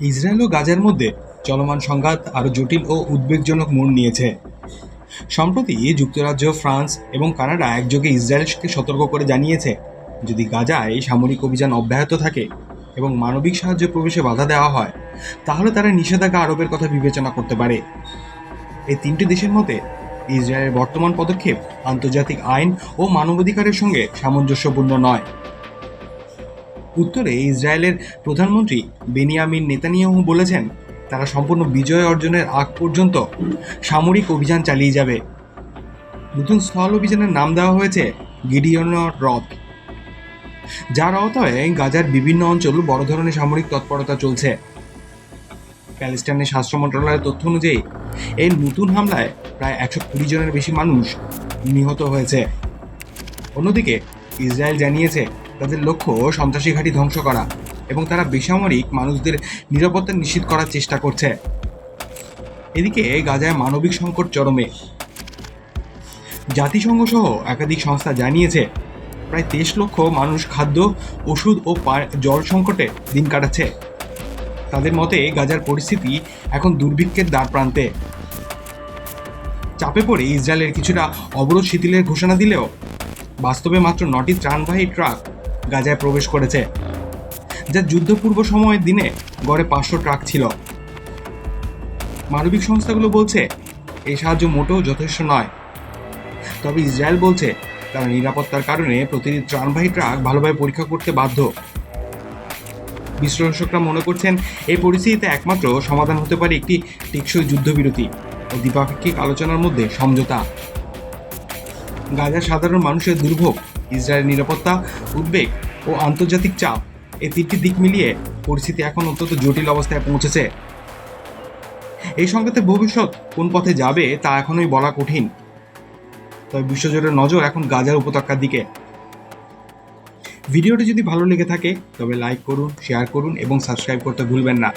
Israel ও গাজার মধ্যে চলমান সংঘাত আরও জটিল ও উদ্বেগজনক মোড় নিয়েছে। সম্প্রতি যুক্তরাজ্য, ফ্রান্স এবং কানাডা একযোগে ইসরায়েলকে সতর্ক করে জানিয়েছে, যদি গাজায় সামরিক অভিযান অব্যাহত থাকে এবং মানবিক সাহায্য প্রবেশে বাধা দেওয়া হয়, তাহলে তারা নিষেধাজ্ঞা আরোপের কথা বিবেচনা করতে পারে। এই তিনটি দেশের মতে, ইসরায়েলের বর্তমান পদক্ষেপ আন্তর্জাতিক আইন ও মানবাধিকারের সঙ্গে সামঞ্জস্যপূর্ণ নয়। উত্তরে ইসরায়েলের প্রধানমন্ত্রী বেনিয়ামিন নেতানিয়াহু বলেছেন, তারা সম্পূর্ণ বিজয় অর্জনের আগ পর্যন্ত সামরিক অভিযান চালিয়ে যাবে। নতুন স্থল অভিযানের নাম দেওয়া হয়েছে গিডিয়নর রথ যার আওতায় গাজার বিভিন্ন অঞ্চল বড় ধরনের সামরিক তৎপরতা চলছে। প্যালেস্টাইনের স্বাস্থ্য মন্ত্রণালয়ের তথ্য অনুযায়ী, এই নতুন হামলায় প্রায় একশো কুড়ি জনের বেশি মানুষ নিহত হয়েছে। অন্যদিকে, ইসরায়েল জানিয়েছে তাদের লক্ষ্য সন্ত্রাসী ঘাঁটি ধ্বংস করা এবং তারা বেসামরিক মানুষদের নিরাপত্তা নিশ্চিত করার চেষ্টা করছে। এদিকে গাজায় মানবিক সংকট চরমে। জাতিসংঘ সহ একাধিক সংস্থা জানিয়েছে, প্রায় তেইশ লক্ষ মানুষ খাদ্য, ওষুধ ও জল সংকটে দিন কাটাচ্ছে। তাদের মতে, গাজার পরিস্থিতি এখন দুর্ভিক্ষের দ্বার প্রান্তে। চাপে পড়ে ইসরায়েলের কিছুটা অবরোধ শিথিলের ঘোষণা দিলেও, বাস্তবে মাত্র নটি ত্রাণবাহী ট্রাক গাজায় প্রবেশ করেছে, যা যুদ্ধপূর্ব সময়ের দিনে গড়ে পাঁচশো ট্রাক ছিল। মানবিক সংস্থাগুলো বলছে, এই সাহায্য মোটেও যথেষ্ট নয়। তবে ইসরায়েল বলছে, তারা নিরাপত্তার কারণে প্রতিটি ত্রাণবাহী ট্রাক ভালোভাবে পরীক্ষা করতে বাধ্য। বিশ্লেষকরা মনে করছেন, এই পরিস্থিতিতে একমাত্র সমাধান হতে পারে একটি টেকসই যুদ্ধবিরতি ও দ্বিপাক্ষিক আলোচনার মধ্যে সমঝোতা। গাজার সাধারণ মানুষের দুর্ভোগ ইসরায়েলের নিরাপত্তা, উদ্বেগ ও আন্তর্জাতিক চাপ এই তিনটি দিক মিলিয়ে পরিস্থিতি এখন অত্যন্ত জটিল অবস্থায় পৌঁছেছে। এই সংঘাতে ভবিষ্যৎ কোন পথে যাবে তা এখনোই বলা কঠিন। তবে বিশ্বজুড়ে নজর এখন গাজার উপত্যকার দিকে। ভিডিওটি যদি ভালো লেগে থাকে, তবে লাইক করুন, শেয়ার করুন এবং সাবস্ক্রাইব করতে ভুলবেন না।